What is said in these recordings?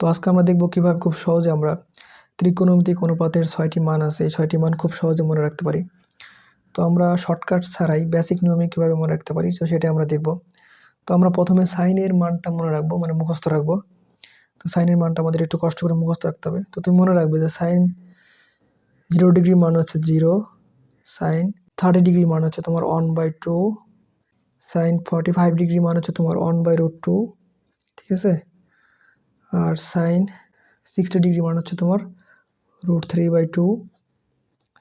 তো আজকে আমরা দেখব কীভাবে খুব সহজে আমরা ত্রিকোণমিতিক অনুপাতের ছয়টি মান আছে। এই ছয়টি মান খুব সহজে মনে রাখতে পারি। তো আমরা শর্টকাট ছাড়াই বেসিক নিয়মে কীভাবে মনে রাখতে পারি, তো সেটাই আমরা দেখব। তো আমরা প্রথমে সাইনের মানটা মনে রাখব মানে মুখস্থ রাখব। তো সাইনের মানটা আমাদের একটু কষ্ট করে মুখস্থ রাখতে হবে। তো তুমি মনে রাখবে যে সাইন জিরো ডিগ্রি মান হচ্ছে জিরো সাইন থার্টি ডিগ্রি মান হচ্ছে তোমার one by two sine forty five degree মান হচ্ছে তোমার ওয়ান বাই রুট টু ঠিক আছে? আর সাইন সিক্সটি ডিগ্রি মান হচ্ছে তোমার root three by two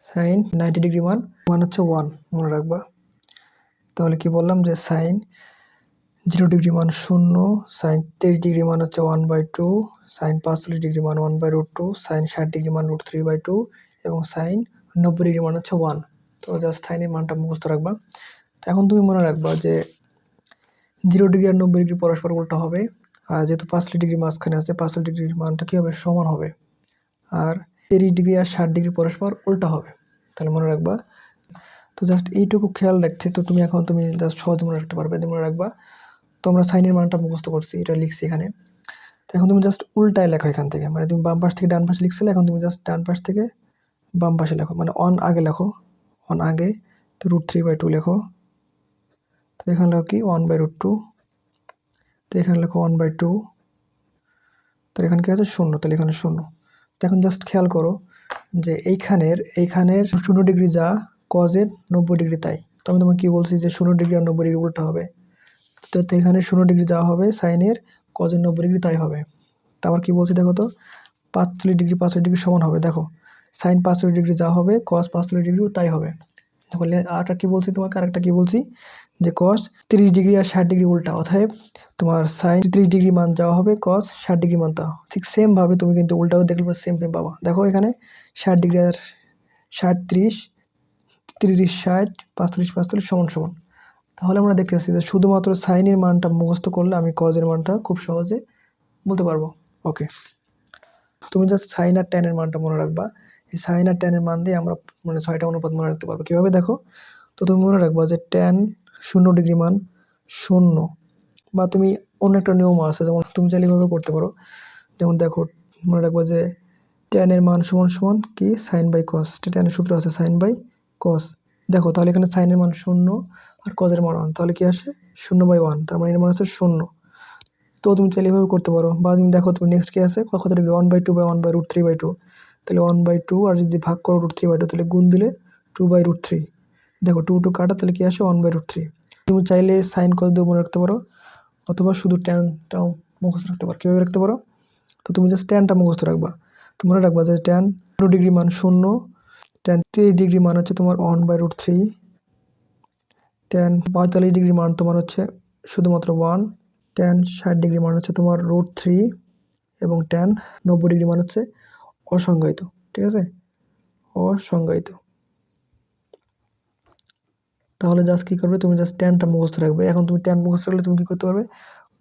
sine ninety degree মান মান হচ্ছে ওয়ান মনে রাখবা। তাহলে কি বললাম যে সাইন জিরো ডিগ্রি মান শূন্য সাইন তেইশ ডিগ্রি মান হচ্ছে ওয়ান বাই টু সাইন পাঁচচল্লিশ ডিগ্রি মান one by root two sine ষাট ডিগ্রি মান রুট থ্রি বাই টু এবং সাইন নব্বই ডিগ্রি মান হচ্ছে ওয়ান তো জাস্ট সাইনের মানটা মুখস্থ রাখবা। তো এখন তুমি মনে রাখবা যে জিরো ডিগ্রি আর নব্বই ডিগ্রি পরস্পর উল্টা হবে। যেহেতু পাঁচচল্লিশ ডিগ্রি মাঝখানে আছে, পাঁচচল্লিশ ডিগ্রির মানটা কী হবে সমান হবে? আর তিরিশ ডিগ্রি আর ষাট ডিগ্রি পরস্পর উল্টা হবে। তাহলে মনে রাখবা, তো জাস্ট এইটুকু খেয়াল রাখতে, তো তুমি এখন তুমি জাস্ট সহজ মনে রাখতে পারবে মনে রাখবা তো আমরা সাইনের মানটা মুখস্থ করছি, এটা লিখছি এখানে। তো এখন তুমি জাস্ট উল্টায় লেখো এখান থেকে মানে তুমি বাম পাশ থেকে ডান পাশে লিখছিলে, এখন তুমি জাস্ট ডান পাশ থেকে বাম পাশে লেখো মানে অন আগে লেখো অন আগে, তো রুট থ্রি বাই টু লেখো। তো এখানে লেখো কি ওয়ান বাই রুট টু তো এখানে লেখো ওয়ান বাই টু তো এখানে কী আছে? শূন্য, তাহলে এখানে শূন্য। তো এখন জাস্ট খেয়াল করো যে এইখানের এইখানের শূন্য ডিগ্রি যা কজের নব্বই ডিগ্রি তাই। তো আমি তোমাকে কী বলছি যে শূন্য ডিগ্রি আর নব্বই ডিগ্রি উল্টা হবে? তো এখানে শূন্য ডিগ্রি যা হবে সাইনের কজের নব্বই ডিগ্রি তাই হবে। তারপর কী বলছি দেখো তো? পাঁচচল্লিশ ডিগ্রি পাঁচচল্লিশ ডিগ্রি সমান হবে। দেখো সাইন পাঁচচল্লিশ ডিগ্রি যা হবে কজ পাঁচচল্লিশ ডিগ্রিও তাই হবে। তাহলে আরটা কী বলছি তোমাকে? আরেকটা কী বলছি? যে কস তিরিশ ডিগ্রি আর ষাট ডিগ্রি উল্টা, অতএব তোমার সাইন তিরিশ ডিগ্রি মান যাওয়া হবে কস ষাট ডিগ্রি মান তা ঠিক সেমভাবে তুমি কিন্তু উল্টাও দেখলে সেম সেম পাবা। দেখো এখানে ষাট ডিগ্রি আর ষাট ত্রিশ, তিরিশ ষাট, পাঁচচল্লিশ পাঁচচল্লিশ সমান সমান। তাহলে আমরা দেখতে পাচ্ছি যে শুধুমাত্র সাইনের মানটা মুখস্থ করলে আমি কজের মানটা খুব সহজে বলতে পারব। ওকে তুমি জাস্ট সাইন আর টেনের মানটা মনে রাখবা। এই সাইন আর টেনের মান দিয়ে আমরা মানে ছয়টা অনুপাত মনে রাখতে পারব। কীভাবে দেখো? তো তুমি মনে রাখবা যে টেন শূন্য ডিগ্রি মান শূন্য। বা তুমি অন্য একটা নিয়ম আছে, যেমন তুমি চাইলে এভাবে করতে পারো। যেমন দেখো, মনে রাখব যে টেনের মান সমান সমান কি? সাইন বাই কস টেনের সূত্র আছে সাইন বাই কস দেখো, তাহলে এখানে সাইনের মান শূন্য আর কজের মান ওয়ান তাহলে কি আসে? শূন্য বাই ওয়ান তার মানে এর মান আছে শূন্য। তো তুমি চাইলে এভাবে করতে পারো। বা তুমি দেখো, তুমি নেক্সট কি আছে? কত degree one by two by one by root three by two তাহলে ওয়ান বাই টু আর যদি ভাগ করো রুট থ্রি বাই টু তাহলে গুণ দিলে টু বাই রুট থ্রি দেখো, টু টু কাটা তাহলে কি আসে? ওয়ান বাই রুট থ্রি তুমি চাইলে সাইন কস দিয়ে মনে রাখতে পারো, অথবা শুধু ট্যানটাও মুখস্থ রাখতে পারো। কীভাবে রাখতে পারো? তো তুমি জাস্ট ট্যানটা মুখস্থ রাখবা। তো মনে রাখবা যে ট্যান টু ডিগ্রি মান শূন্য ট্যান তিরিশ ডিগ্রি মান হচ্ছে তোমার one by root three tan পঁয়তাল্লিশ ডিগ্রি মান তোমার হচ্ছে শুধুমাত্র ওয়ান ট্যান ষাট ডিগ্রি মান হচ্ছে তোমার রুট থ্রি এবং ট্যান নব্বই ডিগ্রি মান হচ্ছে অসংজ্ঞায়িত। ঠিক আছে? অসংজ্ঞায়িত। তাহলে জাস্ট কী করবে? তুমি জাস্ট ট্যানটা মুখস্থ রাখবে। এখন তুমি ট্যান মুখস্থ রাখলে তুমি কী করতে পারবে?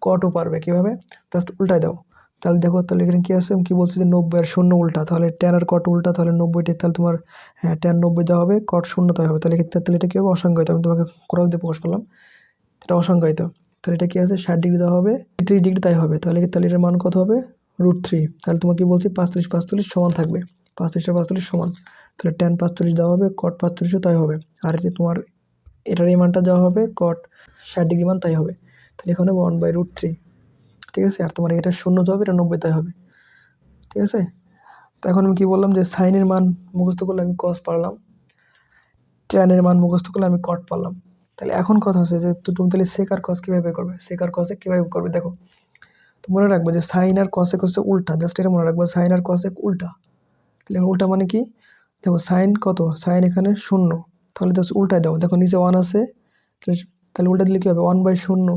কটও পারবে। কীভাবে? জাস্ট উল্টায় দাও। তাহলে দেখো, তাহলে এখানে কী আছে? কী বলছি যে নব্বই আর শূন্য উল্টা। তাহলে ট্যান আর কট উল্টা, তাহলে নব্বইটি তাহলে তোমার হ্যাঁ ট্যান নব্বই যা হবে কট শূন্য তাই হবে। তাহলে তাহলে এটা কী হবে? অসংজ্ঞায়িত। আমি তোমাকে ক্রস দিয়ে প্রকাশ করলাম। এটা অসংজ্ঞায়িত। তাহলে এটা কী আছে? ষাট ডিগ্রি যা হবে, ত্রিশ ডিগ্রি তাই হবে। তাহলে তাহলে এটার মান কত হবে? রুট থ্রি তাহলে তোমার কী বলছি? পাঁচত্রিশ পাঁচচল্লিশ সমান থাকবে। পাঁচত্রিশটা পাঁচচল্লিশ সমান। তাহলে টেন পাঁচচল্লিশ দেওয়া হবে কট পাঁচচল্লিশও তাই হবে। আর যে তোমার এটার এই মানটা যাওয়া হবে কট ষাট ডিগ্রি মান, তাই হবে। তাহলে এখানে ওয়ান বাই রুট থ্রি ঠিক আছে? আর তোমার এটা শূন্য হবে, এটা নব্বই, তাই হবে। ঠিক আছে? তো এখন আমি কী বললাম যে সাইনের মান মুখস্থ করলে আমি কস পারলাম ট্যানের মান মুখস্থ করলে আমি কট পারলাম। তাহলে এখন কথা হচ্ছে যে তুমি তাহলে সেক আর কস কীভাবে করবে? সেক আর কসে কীভাবে করবে? দেখো, তো মনে রাখবে যে সাইন আর কসেক হচ্ছে উল্টা জাস্ট এটা মনে রাখব সাইন আর কসেক উল্টা। তাহলে উল্টা মানে কি? দেখো সাইন কত? সাইন এখানে শূন্য। তাহলে জাস্ট উল্টায় দাও। দেখো নিচে ওয়ান আছে, তাহলে উল্টা দিলে কী হবে? ওয়ান বাই শূন্য।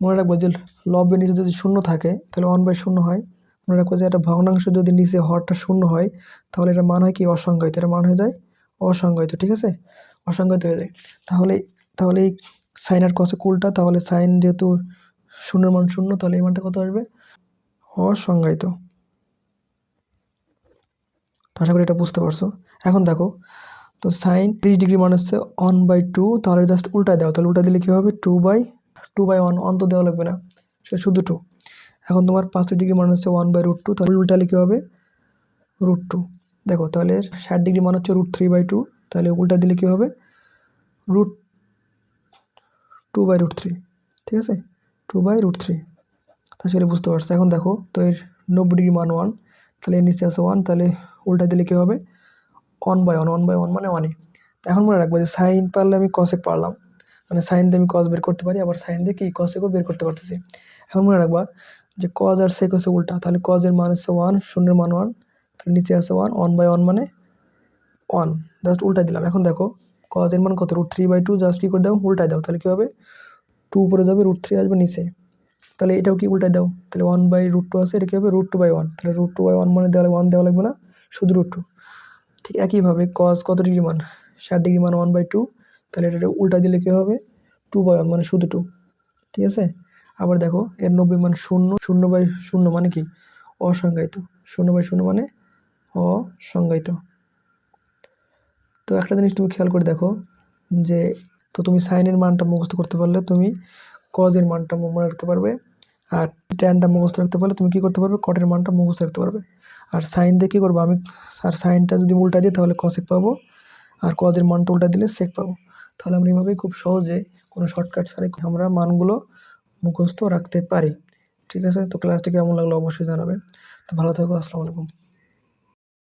মনে রাখব যে লবের নিচে যদি শূন্য থাকে, তাহলে ওয়ান বাই শূন্য হয়। মনে রাখব যে একটা ভগ্নাংশ যদি নিচে হরটা শূন্য হয়, তাহলে এটা মান হয় কি? অসংজ্ঞায়িত। এটা মান হয়ে যায় অসংজ্ঞায়িত, ঠিক আছে? অসংজ্ঞায়িত হয়ে যায়। তাহলে তাহলে এই সাইন আর কসে উল্টা তাহলে সাইন যেহেতু শূন্যের মান শূন্য, তাহলে এই মানটা কত আসবে? অসংজ্ঞায়িত। তো আশা করি এটা বুঝতে পারছ। এখন দেখো তো সাইন ত্রিশ ডিগ্রি মান হচ্ছে ওয়ান বাই টু তাহলে জাস্ট উল্টায় দাও। তাহলে উল্টা দিলে কী হবে? Two by two by one অন্ত দেওয়া লাগবে না। সে শুধু টু এখন তোমার পাঁচশো ডিগ্রি মান হচ্ছে ওয়ান বাই রুট টু তাহলে উল্টালে কী হবে? রুট টু দেখো, তাহলে ষাট ডিগ্রি মান হচ্ছে রুট থ্রি বাই টু তাহলে উল্টা দিলে কী হবে? Root two by root three ঠিক আছে? টু বাই রুট থ্রি তাহলে বুঝতে পারছ। এখন দেখো, তো এর নব্বই ডিগ্রি মান ওয়ান তাহলে এর নিচে আছে ওয়ান তাহলে উল্টা দিলে কী হবে? One by one one by one মানে ওয়ানই এখন মনে রাখব যে সাইন পারলে আমি কসেক পারলাম। মানে সাইন দিয়ে আমি কস বের করতে পারি, আবার সাইন দিয়ে কি কসেকও বের করতে পারতেছি। এখন মনে রাখবা যে কজ আর সেক হচ্ছে উল্টা, তাহলে কজের মান হচ্ছে ওয়ান শূন্যের মান ওয়ান তাহলে নিচে আছে ওয়ান ওয়ান বাই ওয়ান মানে ওয়ান জাস্ট উল্টাই দিলাম। এখন দেখো কজের মান কত? Root three by two just কী করে দাও? উল্টাই দাও। তাহলে কী হবে? টু উপরে যাবে রুট থ্রি আসবে নিচে। তাহলে এটাও কি উল্টাই দাও? তাহলে ওয়ান বাই রুট টু আছে, এটা কী হবে? রুট টু বাই ওয়ান তাহলে রুট টু বাই ওয়ান মানে দেওয়া ওয়ান দেওয়া লাগবে না। শুধু রুট টু ঠিক একইভাবে কজ কত ডিগ্রি মান? ষাট ডিগ্রি মান ওয়ান বাই টু তাহলে এটা উল্টা দিলে কী হবে? টু বাই ওয়ান মানে শুধু টু ঠিক আছে? আবার দেখো, এর নব্বই মান শূন্য শূন্য বাই শূন্য মানে কি? অসংজ্ঞায়িত। শূন্য বাই শূন্য মানে অসংজ্ঞায়িত। তো একটা জিনিস তুমি খেয়াল করে দেখো, যে তো তুমি সাইনের মানটা মুখস্থ করতে পারলে তুমি কজের মানটা মনে রাখতে পারবে। আর ট্যানটা মুখস্থ রাখতে পারলে তুমি কী করতে পারবে? কটের মানটা মুখস্থ রাখতে পারবে। আর সাইন দিয়ে কী করব? আমি আর সাইনটা যদি উল্টা দিই, তাহলে কসেক পাবো। আর কজের মানটা উল্টা দিলে সেক পাবো। তাহলে আমরা এইভাবেই খুব সহজে কোনো শর্টকাট ছাড়াই আমরা মানগুলো মুখস্থ রাখতে পারি। ঠিক আছে? তো ক্লাসটি কেমন লাগল? অবশ্যই জানাবে তো ভালো থাকো, আসসালামু আলাইকুম।